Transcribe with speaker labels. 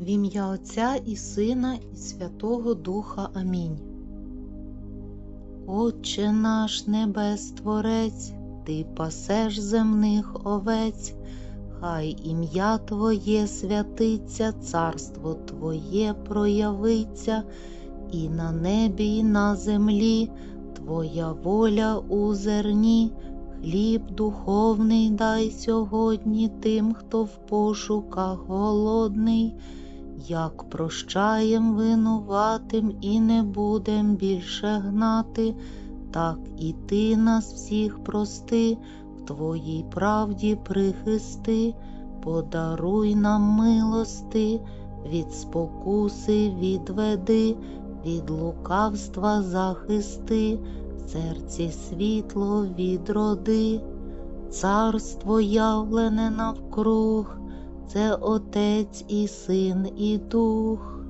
Speaker 1: В ім'я Отця і Сина, і Святого Духа. Амінь. Отче наш Небес Творець, Ти пасеш земних овець, хай ім'я Твоє святиться, царство Твоє проявиться, і на небі, і на землі, Твоя воля у зерні. Хліб духовний дай сьогодні тим, хто в пошуках голодний, як прощаєм винуватим і не будем більше гнати, так і ти нас всіх прости, в твоїй правді прихисти, подаруй нам милости, від спокуси відведи, від лукавства захисти в серці світло відроди, царство явлене навкруг, це Отець і Син, і Дух.